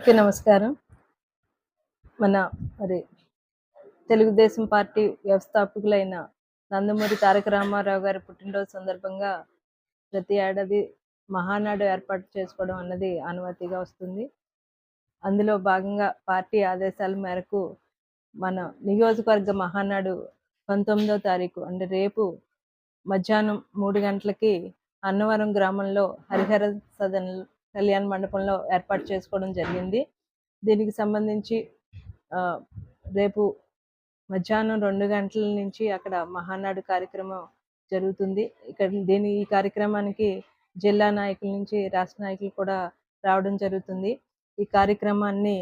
Okay నమస్కారం. మన మరి తెలుగుదేశం పార్టీ వ్యవస్థాపకులైన నందమూరి తారక రామారావు గారి పుట్టినరోజు సందర్భంగా ప్రతి ఏడాది మహానాడు ఏర్పాటు చేసుకోవడం అన్నది అనుమతిగా వస్తుంది. అందులో భాగంగా పార్టీ ఆదేశాల మేరకు మన నియోజకవర్గ మహానాడు పంతొమ్మిదో తారీఖు అంటే రేపు మధ్యాహ్నం మూడు గంటలకి అన్నవరం గ్రామంలో హరిహర సదన్ కళ్యాణ మండపంలో ఏర్పాటు చేసుకోవడం జరిగింది. దీనికి సంబంధించి రేపు మధ్యాహ్నం రెండు గంటల నుంచి అక్కడ మహానాడు కార్యక్రమం జరుగుతుంది. ఇక్కడ దీని ఈ కార్యక్రమానికి జిల్లా నాయకుల నుంచి రాష్ట్ర నాయకులు కూడా రావడం జరుగుతుంది. ఈ కార్యక్రమాన్ని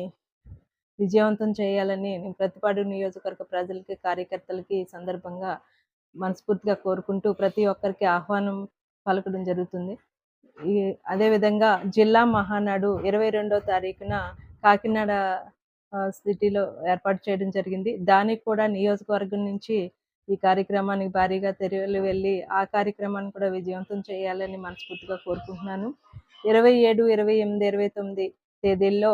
విజయవంతం చేయాలని నేను ప్రతిపాడు నియోజకవర్గ ప్రజలకి కార్యకర్తలకి ఈ సందర్భంగా మనస్ఫూర్తిగా కోరుకుంటూ ప్రతి ఒక్కరికి ఆహ్వానం పలకడం జరుగుతుంది. అదేవిధంగా జిల్లా మహానాడు ఇరవై రెండో తారీఖున కాకినాడ సిటీలో ఏర్పాటు చేయడం జరిగింది. దానికి కూడా నియోజకవర్గం నుంచి ఈ కార్యక్రమానికి భారీగా తెరలు వెళ్ళి ఆ కార్యక్రమాన్ని కూడా విజయవంతం చేయాలని మనస్ఫూర్తిగా కోరుకుంటున్నాను. ఇరవై ఏడు ఇరవై ఎనిమిది ఇరవై తొమ్మిది తేదీల్లో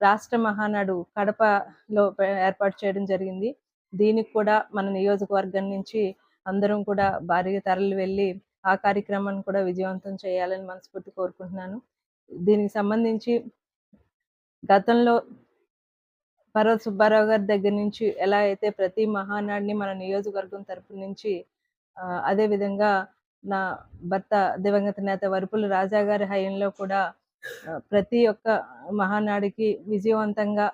రాష్ట్ర మహానాడు కడపలో ఏర్పాటు చేయడం జరిగింది. దీనికి కూడా మన నియోజకవర్గం నుంచి అందరం కూడా భారీగా తరలి వెళ్ళి ఆ కార్యక్రమాన్ని కూడా విజయవంతం చేయాలని మనస్ఫూర్తి కోరుకుంటున్నాను. దీనికి సంబంధించి గతంలో పర్వత సుబ్బారావు గారి దగ్గర నుంచి ఎలా అయితే ప్రతి మహానాడిని మన నియోజకవర్గం తరపు నుంచి అదే విధంగా నా భర్త దివంగత నేత వరుపుల రాజా గారి హయంలో కూడా ప్రతి ఒక్క మహానాడికి విజయవంతంగా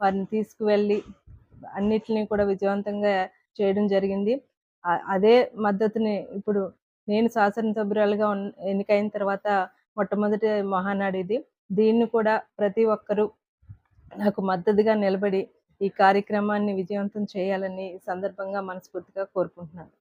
వారిని తీసుకువెళ్ళి అన్నిటినీ కూడా విజయవంతంగా చేయడం జరిగింది. అదే మద్దతుని ఇప్పుడు నేను శాసనసభ్యురాలుగా ఉన్న- ఎన్నికైన తర్వాత మొట్టమొదటి మహానాడు ఇది దీన్ని కూడా ప్రతి ఒక్కరూ నాకు మద్దతుగా నిలబడి ఈ కార్యక్రమాన్ని విజయవంతం చేయాలని ఈ సందర్భంగా మనస్ఫూర్తిగా కోరుకుంటున్నాను.